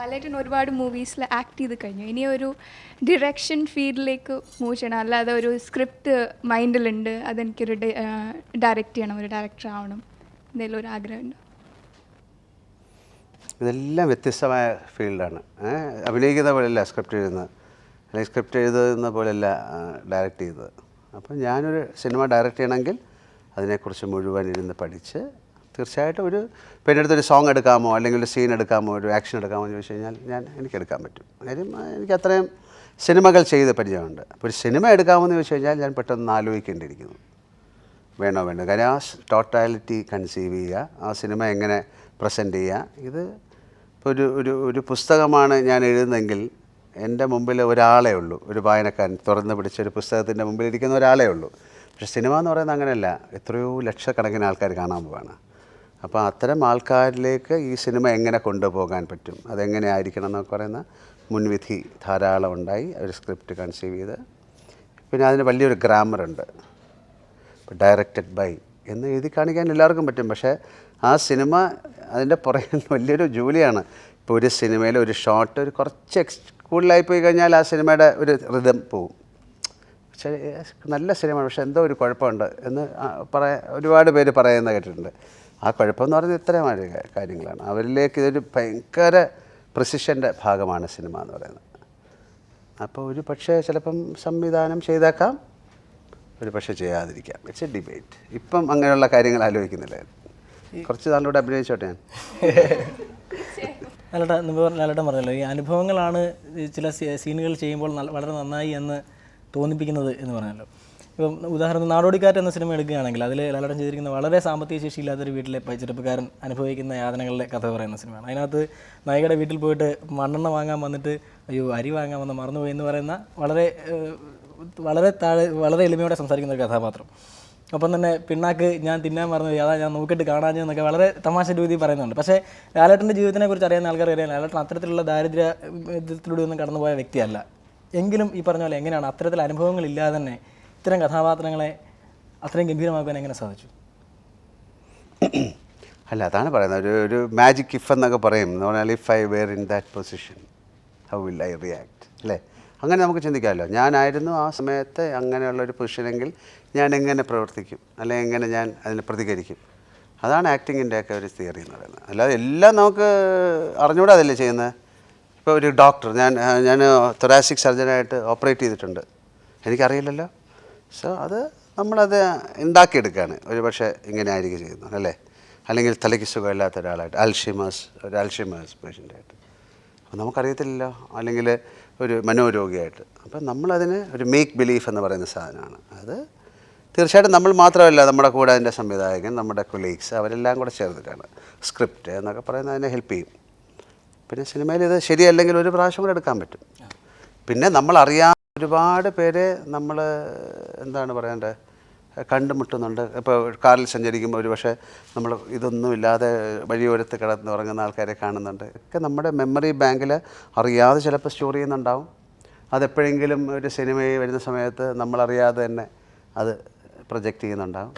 ലാലേട്ടൻ ഒരുപാട് മൂവീസിൽ ആക്ട് ചെയ്ത് കഴിഞ്ഞു. ഇനി ഒരു ഡിറക്ഷൻ ഫീൽഡിലേക്ക് മൂവ് ചെയ്യണം. അല്ലാതെ ഒരു സ്ക്രിപ്റ്റ് മൈൻഡിലുണ്ട് അതെനിക്കൊരു ഡയറക്റ്റ് ചെയ്യണം. ഒരു ഡയറക്ടർ ആവണം. എന്തെങ്കിലും ഒരു ആഗ്രഹമുണ്ട്? ഇതെല്ലാം വ്യത്യസ്തമായ ഫീൽഡാണ് അഭിനയിക്കുന്ന പോലെയല്ല സ്ക്രിപ്റ്റ് എഴുതുന്നത്. അല്ലെങ്കിൽ സ്ക്രിപ്റ്റ് എഴുതുന്ന പോലെയല്ല ഡയറക്റ്റ് ചെയ്തത്. അപ്പം ഞാനൊരു സിനിമ ഡയറക്റ്റ് ചെയ്യണമെങ്കിൽ അതിനെക്കുറിച്ച് മുഴുവൻ ഇരുന്ന് പഠിച്ച് തീർച്ചയായിട്ടും ഒരു പിന്നെ അടുത്തൊരു സോങ് എടുക്കാമോ അല്ലെങ്കിൽ ഒരു സീൻ എടുക്കാമോ ഒരു ആക്ഷൻ എടുക്കാമോ എന്ന് ചോദിച്ചു കഴിഞ്ഞാൽ ഞാൻ എനിക്ക് എടുക്കാൻ പറ്റും. കാര്യം എനിക്ക് അത്രയും സിനിമകൾ ചെയ്ത് പരിചയമുണ്ട്. അപ്പോൾ ഒരു സിനിമ എടുക്കാമോ എന്ന് ചോദിച്ചു കഴിഞ്ഞാൽ ഞാൻ പെട്ടെന്ന് ആലോചിക്കേണ്ടിയിരിക്കുന്നു. വേണോ വേണ്ട. കാര്യം ആ ടോട്ടാലിറ്റി കൺസീവ് ചെയ്യുക ആ സിനിമ എങ്ങനെ പ്രസന്റ് ചെയ്യുക ഇത് ഇപ്പോൾ ഒരു ഒരു ഒരു പുസ്തകമാണ് ഞാൻ എഴുതുന്നതെങ്കിൽ എന്റെ മുമ്പിൽ ഒരാളേ ഉള്ളൂ. ഒരു വായനക്കാരൻ തുറന്ന് പിടിച്ച ഒരു പുസ്തകത്തിന്റെ മുമ്പിൽ ഇരിക്കുന്ന ഒരാളേ ഉള്ളൂ. പക്ഷെ സിനിമ എന്ന് പറയുന്നത് അങ്ങനെയല്ല. എത്രയോ ലക്ഷക്കണക്കിന് ആൾക്കാർ കാണാൻ പോവാണ്. അപ്പോൾ അത്തരം ആൾക്കാരിലേക്ക് ഈ സിനിമ എങ്ങനെ കൊണ്ടുപോകാൻ പറ്റും? അതെങ്ങനെ ആയിരിക്കണം എന്നൊക്കെ പറയുന്ന മുൻവിധി ധാരാളം ഉണ്ടായി. ഒരു സ്ക്രിപ്റ്റ് കൺസീവ് ചെയ്ത്. പിന്നെ അതിന് വലിയൊരു ഗ്രാമറുണ്ട് ഡയറക്റ്റഡ് ബൈ എന്ന് എഴുതി കാണിക്കാൻ എല്ലാവർക്കും പറ്റും. പക്ഷേ ആ സിനിമ അതിന്റെ പുറകിൽ വലിയൊരു ജോലിയാണ്. ഇപ്പോൾ ഒരു സിനിമയിൽ ഒരു ഷോട്ട് ഒരു കുറച്ച് എക്സ് കൂടുതലായി പോയി കഴിഞ്ഞാൽ ആ സിനിമയുടെ ഒരു റിതം പോവും. പക്ഷേ നല്ല സിനിമയാണ്. പക്ഷേ എന്തോ ഒരു കുഴപ്പമുണ്ട് എന്ന് പറയാ ഒരുപാട് പേര് പറയുന്ന കേട്ടിട്ടുണ്ട്. ആ കുഴപ്പമെന്ന് പറയുന്നത് ഇത്തരമായ കാര്യങ്ങളാണ്. അവരിലേക്ക് ഇതൊരു ഭയങ്കര പ്രസിഷന്റെ ഭാഗമാണ് സിനിമ എന്ന് പറയുന്നത്. അപ്പോൾ ഒരു പക്ഷേ ചിലപ്പം സംവിധാനം ചെയ്തേക്കാം ഒരു പക്ഷേ ചെയ്യാതിരിക്കാം. ഇറ്റ്സ് എ ഡിബേറ്റ് ഇപ്പം അങ്ങനെയുള്ള കാര്യങ്ങൾ ആലോചിക്കുന്നില്ല. കുറച്ച് നാളിലൂടെ അഭിനയിച്ചോട്ടെ ഞാൻ. ലാലേട്ട ലാലേട്ടൻ പറഞ്ഞല്ലോ ഈ അനുഭവങ്ങളാണ് ചില സീനുകൾ ചെയ്യുമ്പോൾ വളരെ നന്നായി എന്ന് തോന്നിപ്പിക്കുന്നത് എന്ന് പറഞ്ഞല്ലോ. ഇപ്പം ഉദാഹരണം നാടോടിക്കാറ്റ് എന്ന സിനിമ എടുക്കുകയാണെങ്കിൽ അതിൽ ലാലടം ചെയ്തിരിക്കുന്ന വളരെ സാമ്പത്തിക ശേഷിയില്ലാത്തൊരു വീട്ടിലെ ചെറുപ്പക്കാരൻ അനുഭവിക്കുന്ന യാതനകളിലെ കഥ പറയുന്ന സിനിമയാണ്. അതിനകത്ത് നായികയുടെ വീട്ടിൽ പോയിട്ട് മണ്ണെണ്ണ വാങ്ങാൻ വന്നിട്ട് അയ്യോ അരി വാങ്ങാൻ വന്ന് മറന്നുപോയി എന്ന് പറയുന്ന വളരെ വളരെ താഴെ വളരെ എളിമയോടെ സംസാരിക്കുന്ന ഒരു കഥാപാത്രം. ഒപ്പം തന്നെ പിണ്ണാക്ക് ഞാൻ തിന്നാൻ മറന്നു അതാ ഞാൻ നോക്കിയിട്ട് കാണാഞ്ഞു എന്നൊക്കെ വളരെ തമാശ രീതി പറയുന്നുണ്ട്. പക്ഷേ ലാലേട്ടന്റെ ജീവിതത്തിനെ കുറിച്ച് അറിയാവുന്ന ആൾക്കാർ അറിയാൻ ലാലേട്ടൻ അത്തരത്തിലുള്ള ദാരിദ്ര്യത്തിലൂടെ ഒന്നും കടന്നുപോയ വ്യക്തിയല്ല. എങ്കിലും ഈ പറഞ്ഞ പോലെ എങ്ങനെയാണ് അത്തരത്തിൽ അനുഭവങ്ങളില്ലാതെ തന്നെ ഇത്തരം കഥാപാത്രങ്ങളെ അത്രയും ഗംഭീരമാക്കാൻ എങ്ങനെ സാധിച്ചു? അല്ല അതാണ് പറയുന്നത്. ഒരു ഒരു മാജിക് ഇഫ് എന്നൊക്കെ പറയും. എന്ന് പറഞ്ഞാൽ if I were in that position how will I react അല്ലേ? അങ്ങനെ നമുക്ക് ചിന്തിക്കാമല്ലോ. ഞാനായിരുന്നു ആ സമയത്ത് അങ്ങനെയുള്ള ഒരു പൊസിഷനെങ്കിൽ ഞാൻ എങ്ങനെ പ്രവർത്തിക്കും? അല്ലെങ്കിൽ എങ്ങനെ ഞാൻ അതിനെ പ്രതികരിക്കും? അതാണ് ആക്ടിങ്ങിന്റെ ഒക്കെ ഒരു തിയറി എന്ന് പറയുന്നത്. അല്ലാതെ എല്ലാം നമുക്ക് അറിഞ്ഞുകൂടെ അതല്ലേ ചെയ്യുന്നത്? ഇപ്പോൾ ഒരു ഡോക്ടർ ഞാൻ ഞാൻ തൊറാസിക് സർജനായിട്ട് ഓപ്പറേറ്റ് ചെയ്തിട്ടുണ്ട്. എനിക്കറിയില്ലല്ലോ. സോ അത് നമ്മളത് ഉണ്ടാക്കിയെടുക്കുകയാണ് ഒരു പക്ഷേ ഇങ്ങനെ ആയിരിക്കും ചെയ്യുന്നത് അല്ലേ? അല്ലെങ്കിൽ തലയ്ക്ക് സുഖമില്ലാത്ത ഒരാളായിട്ട് അൽഷിമേഴ്സ് ഒരു അൽഷിമേഴ്സ് പേഷ്യന്റായിട്ട്. അപ്പോൾ നമുക്കറിയത്തില്ലല്ലോ അല്ലെങ്കിൽ ഒരു മനോരോഗിയായിട്ട്. അപ്പം നമ്മളതിന് ഒരു മേക്ക് ബിലീഫ് എന്ന് പറയുന്ന സാധനമാണ്. അത് തീർച്ചയായിട്ടും നമ്മൾ മാത്രമല്ല നമ്മുടെ കൂടെ അതിന്റെ സംവിധായകൻ നമ്മുടെ കൊളീഗ്സ് അവരെല്ലാം കൂടെ ചേർന്നിട്ടാണ്. സ്ക്രിപ്റ്റ് എന്നൊക്കെ പറയുന്നത് അതിനെ ഹെൽപ്പ് ചെയ്യും. പിന്നെ സിനിമയിൽ ഇത് ശരിയല്ലെങ്കിൽ ഒരു പ്രാവശ്യം കൂടെ എടുക്കാൻ പറ്റും. പിന്നെ നമ്മൾ അറിയാൻ ഒരുപാട് പേരെ നമ്മൾ എന്താണ് പറയേണ്ടത് കണ്ടുമുട്ടുന്നുണ്ട്. ഇപ്പോൾ കാറിൽ സഞ്ചരിക്കുമ്പോൾ ഒരു പക്ഷേ നമ്മൾ ഇതൊന്നും ഇല്ലാതെ വഴിയോരത്ത് കിടന്ന് ഉറങ്ങുന്ന ആൾക്കാരെ കാണുന്നുണ്ട്. ഒക്കെ നമ്മുടെ മെമ്മറി ബാങ്കിൽ അറിയാതെ ചിലപ്പോൾ സ്റ്റോർ ചെയ്യുന്നുണ്ടാവും. അതെപ്പോഴെങ്കിലും ഒരു സിനിമയിൽ വരുന്ന സമയത്ത് നമ്മളറിയാതെ തന്നെ അത് പ്രൊജക്റ്റ് ചെയ്യുന്നുണ്ടാവും.